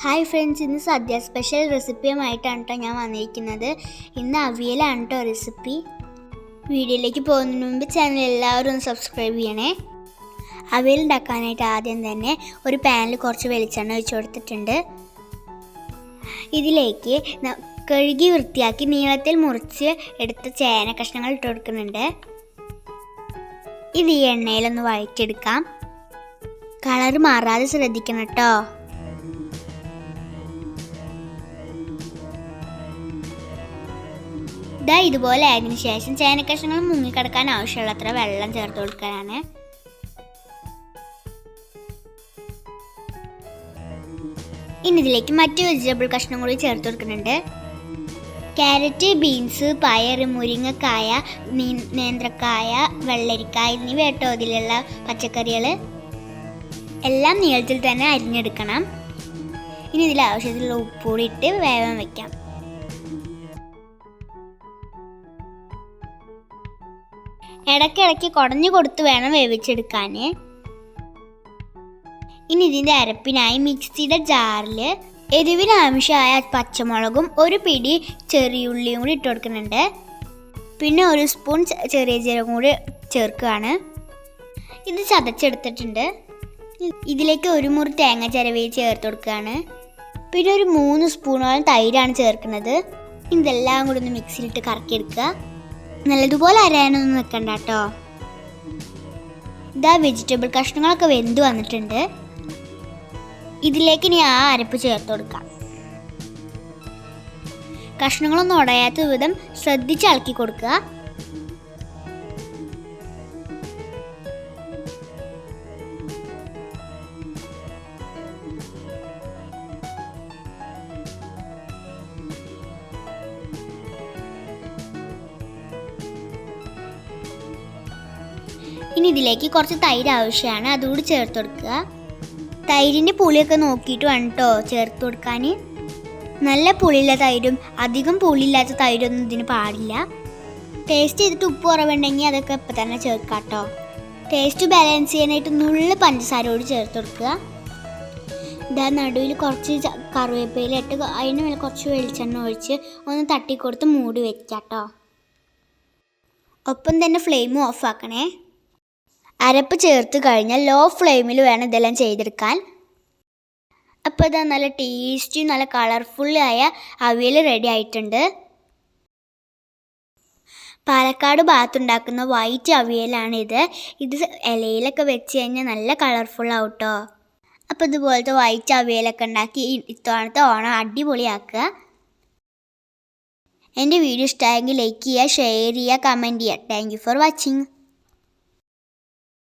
Hi friends ഇന്ന് സദ്യ special റെസിപ്പിയുമായിട്ടാണ് കേട്ടോ ഞാൻ വന്നിരിക്കുന്നത്. ഇന്ന് അവിയലാണ് കേട്ടോ റെസിപ്പി വീഡിയോയിലേക്ക് പോകുന്നതിന് മുമ്പ് ചാനൽ എല്ലാവരും ഒന്ന് സബ്സ്ക്രൈബ് ചെയ്യണേ. അവിയൽ ഉണ്ടാക്കാനായിട്ട് ആദ്യം തന്നെ ഒരു പാനിൽ കുറച്ച് വെളിച്ചെണ്ണ ഒഴിച്ച് കൊടുത്തിട്ടുണ്ട്. ഇതിലേക്ക് കഴുകി വൃത്തിയാക്കി നീളത്തിൽ മുറിച്ച് എടുത്ത ചേന കഷ്ണങ്ങൾ ഇട്ട് കൊടുക്കുന്നുണ്ട്. ഇത് ഈ എണ്ണയിലൊന്ന് വഴറ്റിയെടുക്കാം. കളർ മാറാതെ ശ്രദ്ധിക്കണം കേട്ടോ ഇതാ ഇതുപോലെ ആയതിനു ശേഷം ചേനക്കഷ്ണങ്ങൾ മുങ്ങിക്കിടക്കാൻ ആവശ്യമുള്ളത്ര വെള്ളം ചേർത്ത് കൊടുക്കാനാണ്. ഇനി ഇതിലേക്ക് മറ്റു വെജിറ്റബിൾ കഷ്ണം കൂടി ചേർത്ത് കൊടുക്കുന്നുണ്ട്. ക്യാരറ്റ് ബീൻസ് പയർ മുരിങ്ങക്കായ നേന്ത്രക്കായ വെള്ളരിക്കായ എന്നിവ കേട്ടോ അതിലുള്ള പച്ചക്കറികൾ എല്ലാം നീളത്തിൽ തന്നെ അരിഞ്ഞെടുക്കണം. ഇനി ഇതിൽ ആവശ്യത്തിലുള്ള ഉപ്പ് കൂടി ഇട്ട് വേവാൻ വെക്കാം. ഇടയ്ക്കിടയ്ക്ക് കുടഞ്ഞു കൊടുത്ത് വേണം വേവിച്ചെടുക്കാൻ ഇനി ഇതിന്റെ അരപ്പിനായി മിക്സിയുടെ ജാറിൽ എരിവിന് ആവശ്യമായ പച്ചമുളകും ഒരു പിടി ചെറിയുള്ളിയും കൂടി ഇട്ട് കൊടുക്കുന്നുണ്ട്. പിന്നെ ഒരു സ്പൂൺ ചെറിയ ജീരകം കൂടി ചേർക്കുകയാണ്. ഇത് ചതച്ചെടുത്തിട്ടുണ്ട്. ഇതിലേക്ക് ഒരു മുറി തേങ്ങ ചിരവി ചേർത്ത് കൊടുക്കുകയാണ്. പിന്നെ ഒരു മൂന്ന് സ്പൂണോളം തൈരാണ് ചേർക്കുന്നത്. ഇതെല്ലാം കൂടി ഒന്ന് മിക്സിയിലിട്ട് കറക്കിയെടുക്കുക. നല്ലതുപോലെ അരയാനൊന്നും നിൽക്കണ്ട കേട്ടോ ഇതാ വെജിറ്റബിൾ കഷ്ണങ്ങളൊക്കെ വെന്ത് വന്നിട്ടുണ്ട്. ഇതിലേക്ക് ഇനി ആ അരപ്പ് ചേർത്ത് കൊടുക്കാം. കഷ്ണങ്ങളൊന്നും ഉടയാത്ത വിധം ശ്രദ്ധിച്ച് ഇളക്കി കൊടുക്കുക. ഇനി ഇതിലേക്ക് കുറച്ച് തൈര് ആവശ്യമാണ്. അതുകൂടി ചേർത്ത് കൊടുക്കുക. തൈരിന്റെ പുളിയൊക്കെ നോക്കിയിട്ട് വേണം കേട്ടോ ചേർത്ത് കൊടുക്കാൻ. നല്ല പുളിയുള്ള തൈരും അധികം പുളിയില്ലാത്ത തൈരൊന്നും ഇതിന് പാടില്ല. ടേസ്റ്റ് ചെയ്തിട്ട് ഉപ്പ് കുറവുണ്ടെങ്കിൽ അതൊക്കെ ഇപ്പം തന്നെ ചേർക്കാം കേട്ടോ ടേസ്റ്റ് ബാലൻസ് ചെയ്യാനായിട്ട് പഞ്ചസാര പഞ്ചസാരയോട് ചേർത്ത് കൊടുക്കുക. ഇതാ നടുവിൽ കുറച്ച് കറിവേപ്പില ഇട്ട് അതിന് മേലെ കുറച്ച് വെളിച്ചെണ്ണ ഒഴിച്ച് ഒന്ന് തട്ടിക്കൊടുത്ത് മൂടി വെക്കാം കേട്ടോ ഒപ്പം തന്നെ ഫ്ലെയിം ഓഫ് ആക്കണേ. അരപ്പ് ചേർത്ത് കഴിഞ്ഞാൽ ലോ ഫ്ലെയിമിൽ വേണം ഇതെല്ലാം ചെയ്തെടുക്കാൻ. അപ്പോൾ ഇതാ നല്ല ടേസ്റ്റിയും നല്ല കളർഫുള്ളായ അവിയൽ റെഡി ആയിട്ടുണ്ട്. പാലക്കാട് ഭാഗത്തുണ്ടാക്കുന്ന വൈറ്റ് അവിയലാണിത് ഇത്. ഇലയിലൊക്കെ വെച്ച് കഴിഞ്ഞാൽ നല്ല കളർഫുൾ ആവും കേട്ടോ അപ്പോൾ ഇതുപോലത്തെ വൈറ്റ് അവിയലൊക്കെ ഉണ്ടാക്കി ഇത്തവണത്തെ ഓണം അടിപൊളിയാക്കുക. എന്റെ വീഡിയോ ഇഷ്ടമായെങ്കിൽ ലൈക്ക് ചെയ്യുക ഷെയർ ചെയ്യുക കമന്റ് ചെയ്യുക. Thank you for watching